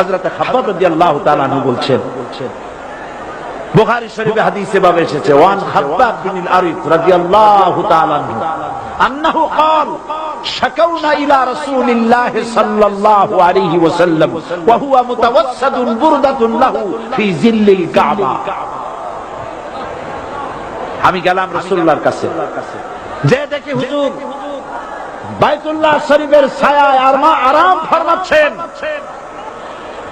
হযরত খাব্বাব রাদিয়াল্লাহু তাআলা আনহু বলছেন বুখারী শরীফে হাদিসে ভাবে এসেছে ওয়ান খাব্বাব বিন আরিদ রাদিয়াল্লাহু তাআলা আনহু আন্নাহু قال شكونا إلى رسول الله صلى الله عليه وسلم وهو متوسد بردة له في ظل الكعبة আমি গেলাম রাসূলুল্লাহর কাছে যে দেখি হুজুর বাইতুল্লাহ শরীফের ছায়ায় আর মা আরাম ফরমাচ্ছেন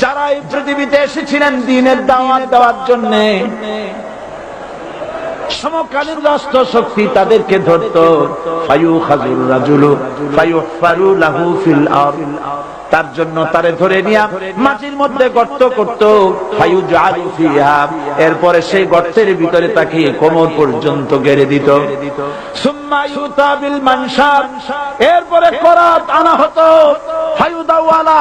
যারা এই পৃথিবীতে এসেছিলেন দিনের দাওয়াত দেওয়ার জন্য, সমকালীন রাষ্ট্র শক্তি তাদেরকে ধরত ফায়ু খাজুর রাজুলু ফায়ু ফারু লাহু ফিল তার জন্য তারে ধরে নিয়া মাটির মধ্যে গর্ত করত এরপরে সেই গর্তের ভিতরে তাকে কোমর পর্যন্ত গেড়ে দিত। এরপরে করাত আনা হতো ফায়ুদাউ আলা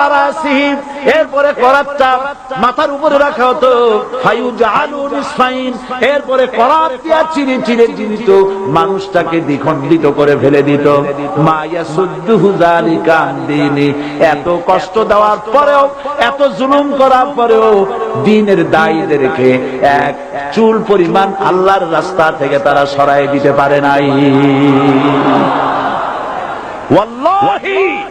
এরপরে করাতটা মাথার উপরে রাখা হতো। এরপরে করাত দিয়া চিরে চিরে জীবিত মানুষটাকে দ্বিখণ্ডিত করে ফেলে দিত। মায়া সুদ্দুহু আন এত কষ্ট দেওয়ার পরেও, এত জুলুম করার পরেও দিনের দায়ীদেরকে এক চুল পরিমাণ আল্লাহর রাস্তা থেকে তারা সরাই দিতে পারে নাই। ওয়াল্লাহি!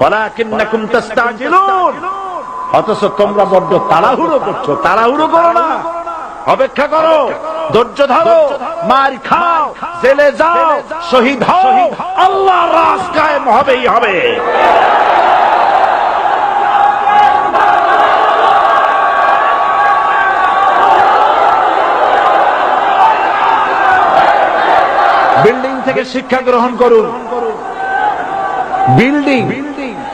ওয়ালাকিন্নাকুম তাস্তাজিলুন। অথচ তোমরা বড্ড তাড়াহুড়ো করছ। তাড়াহুড়ো করো না। অপেক্ষা করো। ধৈর্য ধরো। মার খাও। জেলে যাও। শহীদ হও। আল্লাহ রাজ কায়েম হবেই হবে। বিল্ডিং থেকে শিক্ষা গ্রহণ করুন। বিল্ডিং।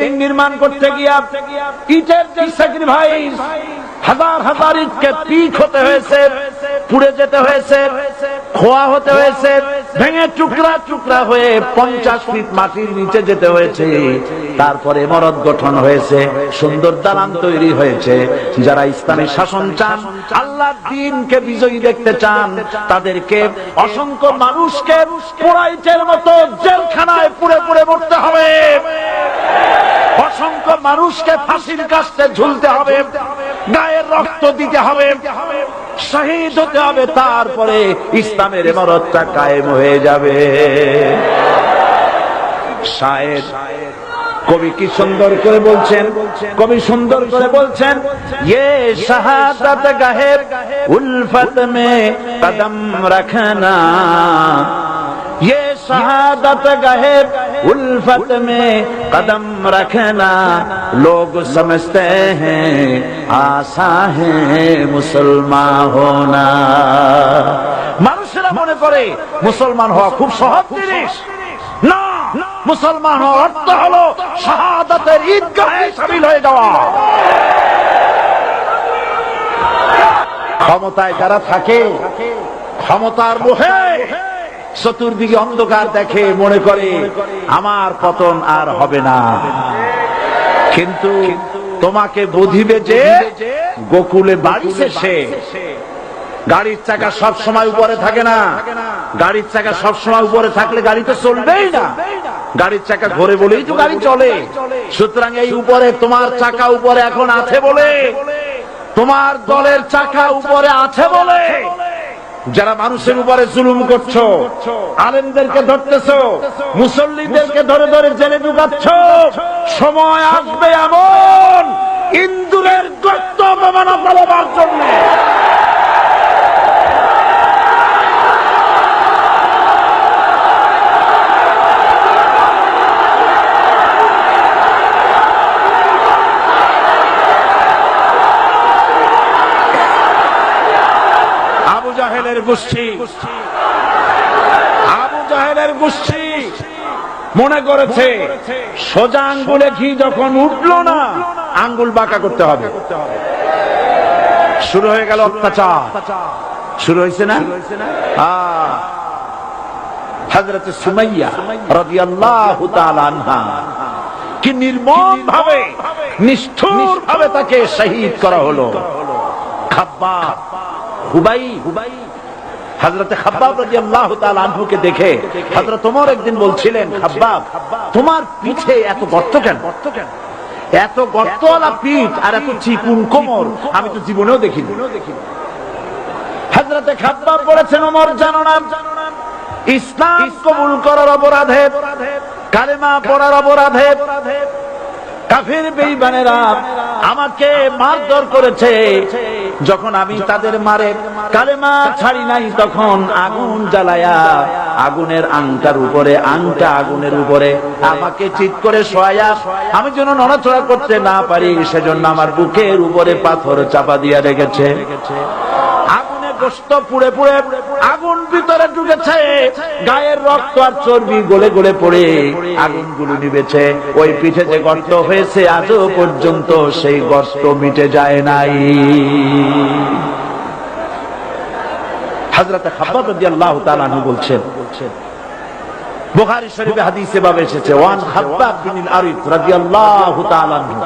বিল্ডিং নির্মাণ করতে গিয়া ইটের যে স্যাক্রিফাইস হাজার হাজার ইটকে পিক হতে হয়েছে, পুড়ে যেতে হয়েছে, খোয়া হতে হয়েছে, ভেঙে টুকরা টুকরা হয়ে পঞ্চাশ ফিট মাটির নিচে যেতে হয়েছে, তারপরে মরদ গঠন হয়েছে, সুন্দর দালান তৈরি হয়েছে, যারা ইসলামী শাসন চান আল্লাহ দিনকে বিজয়ী দেখতে চান, তাদেরকে অসংখ্য মানুষকে পুরাইটের মতো জেলখানায় পুড়ে পুড়ে মরতে হবে। অসংখ্য মানুষকে ফাঁসির কাছে ঝুলতে হবে গায়ের রক্ত দিতে হবে শহীদ হতে হবে তারপরে ইসলামের এমারতটা কায়েম হয়ে যাবে শায়ের কবি কি সুন্দর করে বলছেন কবি সুন্দর করে বলছেন ये शहादत गहे उल्फत में कदम रखना ये शहादत गहे उल्फत में कदम रखना लोग समझते हैं आशा है मुसलमान होना মানুষ মানুষেরা মনে করে মুসলমান হওয়া খুব সহজ জিনিস না মুসলমান হওয়ার অর্থ হলো শাহাদাতের ঈদগাহে সামিল হয়ে যাওয়া ক্ষমতায় যারা থাকে ক্ষমতার মোহে চতুর্দিকে অন্ধকার দেখে মনে করে, আমার পতন আর হবে না। কিন্তু তোমাকে বুঝিবে যে গোকুলে বাড়ি শেষে গাড়ির চাকা সব সময় উপরে থাকে না। গাড়ির চাকা সব সময় উপরে থাকলে গাড়ি তো চলবেই না। গাড়ির চাকা ঘোরে বলেই তো গাড়ি চলে। সুতরাং এই উপরে তোমার চাকা উপরে এখন আছে বলে, তোমার দলের চাকা উপরে আছে বলে যারা মানুষের উপরে জুলুম করছ, আলেমদেরকে ধরতেছ, মুসল্লিদেরকে ধরে ধরে জেলে ঢুকাচ্ছ, সময় আসবে এমন ইন্দুরের গর্ত অপমান পালাবার জন্য। জাহেলের গোষ্ঠী। আবু জাহেলের গোষ্ঠী মনে করেছে, সোজা আঙ্গুলে ঘি যখন উঠল না, আঙ্গুল বাঁকা করতে হবে। শুরু হয়ে গেল অত্যাচার। শুরু হয়েছে না? হজরত সুমাইয়া তাআলা আনহা। কি নির্মম ভাবে নিষ্ঠুর ভাবে তাকে শহীদ করা হলো। খাব্বাব হুবাই হুবাই হজরত খাব্বাব রাদিয়াল্লাহু তাআলা আনহুকে দেখে, হযরত ওমর একদিন বলছিলেন, খাব্বাব, তোমার পিঠে এত গর্ত কেন? গর্ত কেন এত গর্তওয়ালা পিঠ আর এত চিকুন কোমর, আমি তো জীবনেও দেখিনি। হযরতে খাব্বাব বলেছেন, ওমর, জানো না, ইসলাম কবুল করার অপরাধে, কালেমা পড়ার অপরাধে, কাফির বেঈমানেরা আমাকে মারধর করেছে। যখন আমি তাদের মারে কালেমা ছাড়ি নাই, তখন আগুন জ্বালায়া আগুনের আংটার উপরে, আংটা আগুনের উপরে আমাকে চিত করে সয়া আমি যেন নড়াচড়া করতে না পারি, সেজন্য আমার বুকের উপরে পাথর চাপা দিয়া রেখেছে। গোস্ত পুড়ে পুড়ে আগুন ভিতরে ঢুকেছে গায়ের রক্ত আর চর্বি গলে গলে পড়ে আগুন গুলো নিবেছে ওই পিঠে যে গর্ত হয়েছে আজও পর্যন্ত সেই গর্ত মিটে যায় নাই হাজরত খাব্বাব রাদিয়াল্লাহু তাআলা আনহু বলছেন বুখারী শরীফে হাদিসে ভাবে এসেছে ওয়ান খাব্বাব বিন আরিদ রাদিয়াল্লাহু তাআলা আনহু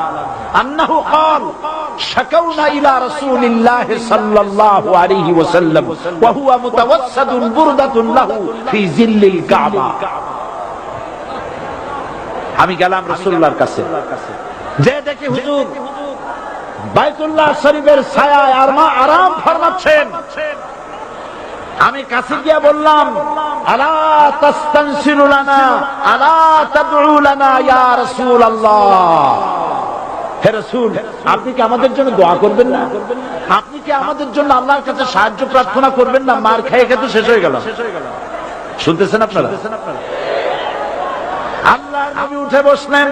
আন্নাহু قال আমি গেলাম রাসূলুল্লাহর কাছে। যে দেখি হুজুর বাইতুল্লাহ শরীফের ছায়ায় আর মা আরাম ফরমাচ্ছেন। আমি কাছে গিয়া বললাম, আলা তাস্তানসিরু লানা, আলা তাদউ লানা ইয়া রাসূলুল্লাহ। হে রাসূল, আপনি কি আমাদের জন্য দোয়া করবেন না? আপনি কি আমাদের জন্য আল্লাহর কাছে সাহায্য প্রার্থনা করবেন না? মার খেয়ে খেতে শেষ হয়ে গেল। শুনতেছেন আপনারা? আল্লাহর নবী উঠে বসলেন।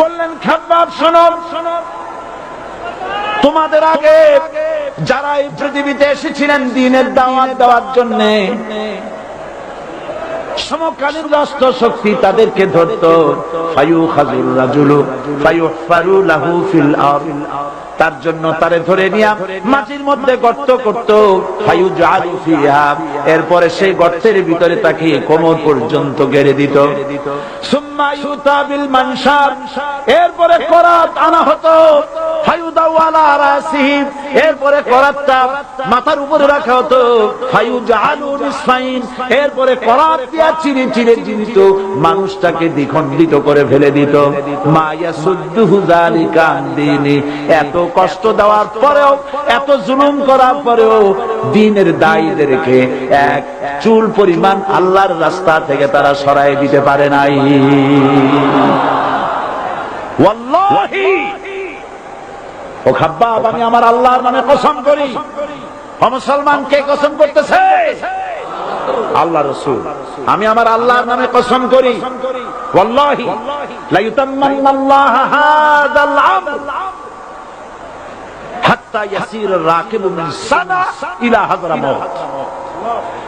বললেন, খাব্বাব শোনো শোনো। তোমাদের আগে যারা এই পৃথিবীতে এসেছিলেন দিনের দাওয়াত দেওয়ার জন্য সমকালীন রাষ্ট্র শক্তি তাদেরকে ধরত। ফায়ু খাজুর রাজুলু লাহু ফিল আরদ। তার জন্য তারে ধরে নিয়া মাটির মধ্যে গর্ত করত। এরপরে সেই গর্তের ভিতরে তাকে কোমর পর্যন্ত গেড়ে দিত। এরপরে আনা হতো। এরপরে মাথার উপরে রাখা হতো। এরপরে করাত দিয়া চিরে মানুষটাকে দ্বিখণ্ডিত করে ফেলে দিত। মায়া আন এত কষ্ট দেওয়ার পরেও, এত জুলুম করার পরেও দিনের দায়ীদেরকে এক চুল পরিমাণ আল্লাহর রাস্তা থেকে তারা সরাই দিতে পারে নাই। ও আমি আমার আল্লাহর কসম করি। মুসলমান, কে কসম করতেছে? আল্লাহ রসুল। আমি আমার আল্লাহর নামে কসম করি। ওয়াল্লাহি! লা ইউতাম্মান্নাল্লাহ হাযাল আমর।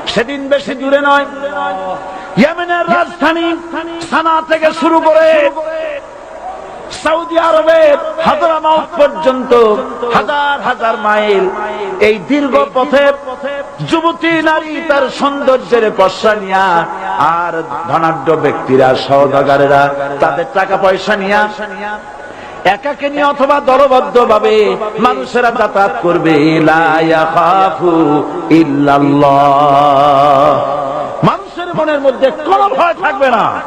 সেদিন বেশি দূরে নয় রাজধানী সানা থেকে শুরু করে সৌদি আরবের হাজারামাউত পর্যন্ত হাজার হাজার মাইল। এই দীর্ঘ পথে যুবতী নারী তার সৌন্দর্যের পশা নিয়া আর ধনাঢ্য ব্যক্তিরা সহদাগারেরা তাদের টাকা পয়সা নিয়া একাকে নিয়ে অথবা দলবদ্ধ ভাবে মানুষেরা যাতায়াত করবে মানুষের মনের মধ্যে কোনো ভয় থাকবে না।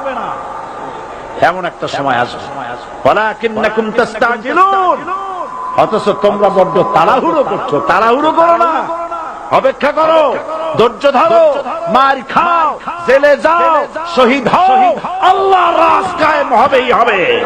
এমন একটা সময় আসবে। অথচ তোমরা বড্ড তাড়াহুড়ো করছ। তাড়াহুড়ো করো না। অপেক্ষা করো। ধৈর্য ধরো। মার খাও। জেলে যাও। শহীদ হও। আল্লাহ কায়েম হবেই হবে।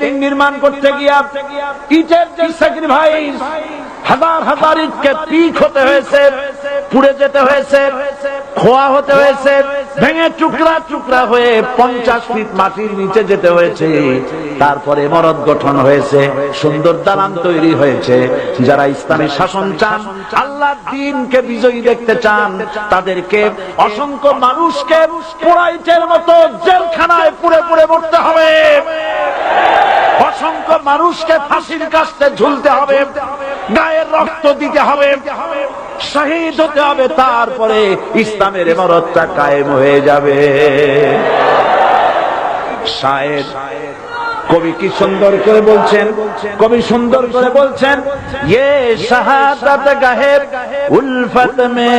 বিল্ডিং নির্মাণ করতে গিয়া ইটের যে স্যাক্রিফাইস হাজার হাজার ইটকে পিক হতে হয়েছে, পুড়ে যেতে হয়েছে, খোয়া হতে হয়েছে, ভেঙে টুকরা টুকরা হয়ে পঞ্চাশ ফিট মাটির নিচে যেতে হয়েছে। তারপরে মরদ গঠন হয়েছে, সুন্দর দালান তৈরি হয়েছে। যারা ইসলামী শাসন চান আল্লাহ দিনকে বিজয়ী দেখতে চান, তাদেরকে অসংখ্য মানুষকে পোড়াইটের মতো জেলখানায় পুড়ে পুড়ে মরতে হবে। অসংখ্য মানুষকে ফাঁসির কাছে ঝুলতে হবে, গায়ের রক্ত দিতে হবে, শহীদ হতে হবে, তারপরে ইসলামের এমারতটা কায়েম হয়ে যাবে। কবি কি সুন্দর করে বলছেন? কবি সুন্দর করে বলছেন ইয়ে শাহাদাত গাহে উলফত মে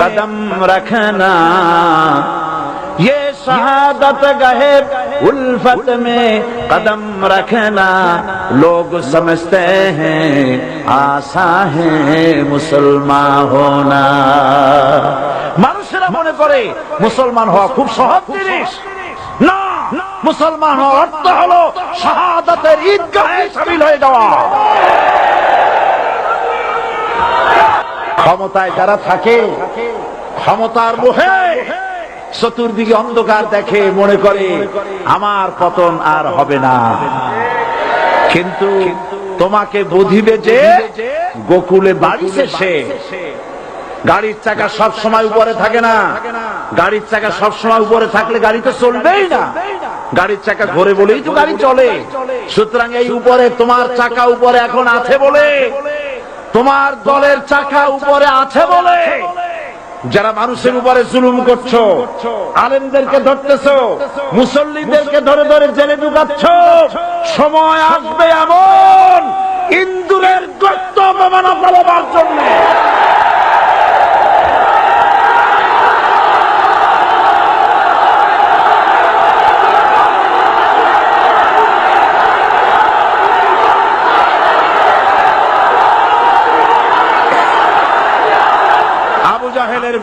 কদম রাখনা ये शहादत गहे उल्फत में कदम रखना लोग समझते हैं आशा है मुसलमान होना মানুষেরা মনে করে মুসলমান হওয়া খুব সহজ জিনিস না মুসলমান হওয়ার অর্থ হলো শাহাদাতের ঈদগাহে সামিল হয়ে যাওয়া ক্ষমতায় যারা থাকে ক্ষমতার মোহে চতুর্দিকে অন্ধকার দেখে মনে করে, আমার পতন আর হবে না। কিন্তু তোমাকে বুঝিবে যে গোকুলে বাড়ি শেষে গাড়ির চাকা সব সময় উপরে থাকে না। গাড়ির চাকা সব সময় উপরে থাকলে গাড়ি তো চলবেই না। গাড়ির চাকা ঘোরে বলেই তো গাড়ি চলে। সুতরাং এই উপরে তোমার চাকা উপরে এখন আছে বলে, তোমার দলের চাকা উপরে আছে বলে যারা মানুষের উপরে জুলুম করছ, আলেমদেরকে ধরতেছ, মুসল্লিদেরকে ধরে ধরে জেলে ঢুকাচ্ছ, সময় আসবে এমন ইন্দুরের গর্ত অপমানা জন্য।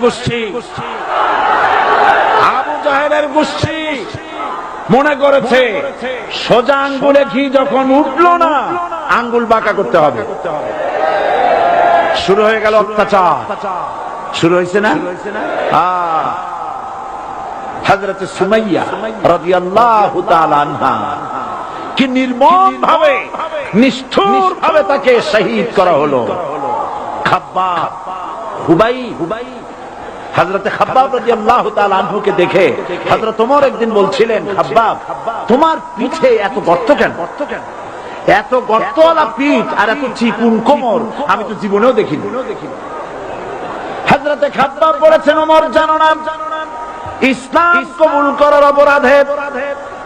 গোষ্ঠী। আবু জাহেলের গোষ্ঠী মনে করেছে, সোজা আঙ্গুলে ঘি যখন উঠল না, আঙ্গুল বাঁকা করতে হবে। শুরু হয়ে গেল অত্যাচার। শুরু হয়েছে না? হজরত সুমাইয়া রাদিয়াল্লাহু তাআলা আনহা। কি নির্মম ভাবে নিষ্ঠুর ভাবে তাকে শহীদ করা হলো। খাব্বাব হুবাই হুবাই হজরত খাব্বাব রাদিয়াল্লাহু তাআলা আনহুকে দেখে হযরত ওমর একদিন বলছিলেন, খাব্বাব, তোমার পিঠে এত গর্ত কেন? গর্ত কেন এত গর্তওয়ালা পিঠ আর এত চিকুন কোমর, আমি তো জীবনেও দেখিনি। হযরতে খাব্বাব বলেছেন, ওমর, জানো না, ইসলাম কবুল করার অপরাধে,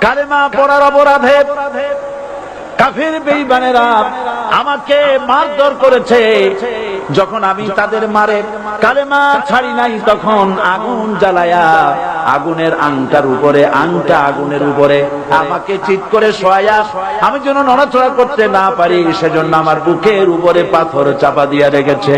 কালেমা পড়ার অপরাধে কাফের বেইমানেরা আমাকে মারধর করেছে। যখন আমি তাদের মারে কালেমা ছাড়ি নাই, তখন আগুন জ্বালায়া আগুনের আংটার উপরে, আংটা আগুনের উপরে আমাকে চিত করে শোয়া আমি যেন নড়াচড়া করতে না পারি, সেজন্য আমার বুকের উপরে পাথর চাপা দিয়া রেখেছে।